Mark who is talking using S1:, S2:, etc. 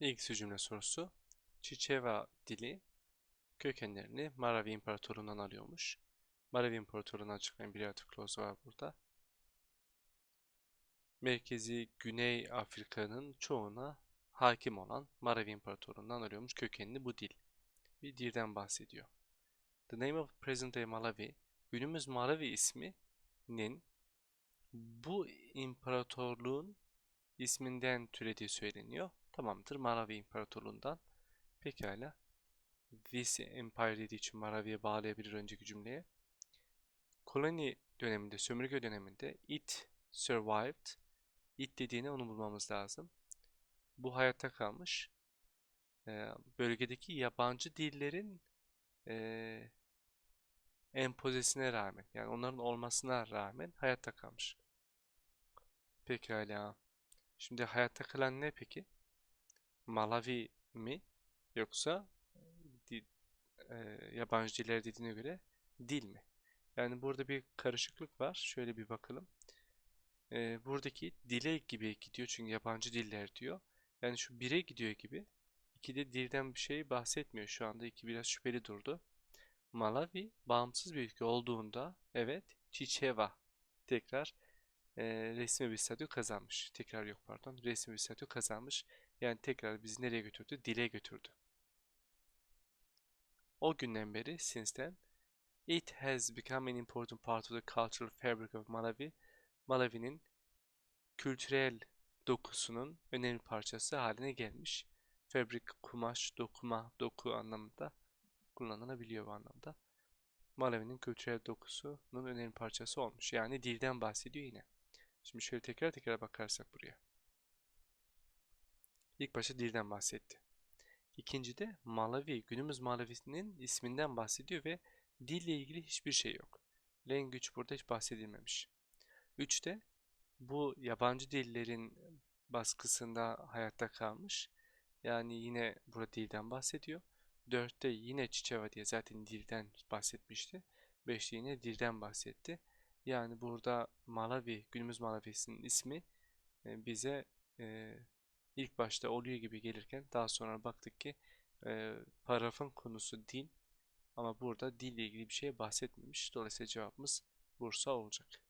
S1: İlk cümle sorusu. Çiçeva dili kökenlerini Maravi İmparatorluğundan alıyormuş. Maravi İmparatorluğu'nu açıklayan bir artikloz var burada. Merkezi Güney Afrika'nın çoğuna hakim olan Maravi İmparatorluğundan alıyormuş kökenini bu dil. Bir dilden bahsediyor. The name of present day Malawi, günümüz Malawi isminin bu imparatorluğun isminden türediği söyleniyor. Tamamdır. Maravi İmparatorluğundan. Pekala. This Empire dediği için Maravi'ye bağlayabilir önceki cümleye. Koloni döneminde, sömürge döneminde it survived. It dediğini onu bulmamız lazım. Bu hayatta kalmış. Ee, bölgedeki yabancı dillerin e, empozesine rağmen, yani onların olmasına rağmen hayatta kalmış. Pekala. Şimdi hayatta kalan ne peki? Malawi mi yoksa di, e, yabancı diller dediğine göre dil mi? Yani burada bir karışıklık var. Şöyle bir bakalım. E, buradaki dile gibi gidiyor çünkü yabancı diller diyor. Yani şu bire gidiyor gibi. İkide dilden bir şey bahsetmiyor şu anda. iki biraz şüpheli durdu. Malawi bağımsız bir ülke olduğunda evet Chichewa tekrar e, resmi bir statü kazanmış. Tekrar yok pardon. Resmi bir statü kazanmış. Yani tekrar bizi nereye götürdü? Dile götürdü. O günden beri, since then, it has become an important part of the cultural fabric of Malawi. Malawi'nin kültürel dokusunun önemli parçası haline gelmiş. Fabric, kumaş, dokuma, doku anlamında kullanılabiliyor bu anlamda. Malawi'nin kültürel dokusunun önemli parçası olmuş. Yani dilden bahsediyor yine. Şimdi şöyle tekrar tekrar bakarsak buraya. İlk başta dilden bahsetti. İkincide Malawi, günümüz Malawi'nin isminden bahsediyor ve dille ilgili hiçbir şey yok. Language burada hiç bahsedilmemiş. Üçte bu yabancı dillerin baskısında hayatta kalmış. Yani yine burada dilden bahsediyor. Dörtte yine Çiçeva diye zaten dilden bahsetmişti. Beşte yine dilden bahsetti. Yani burada Malawi, günümüz Malawi'sinin ismi e, bize e, ilk başta oluyor gibi gelirken daha sonra baktık ki e, paragrafın konusu dil ama burada dille ilgili bir şey bahsetmemiş. Dolayısıyla cevabımız Bursa olacak.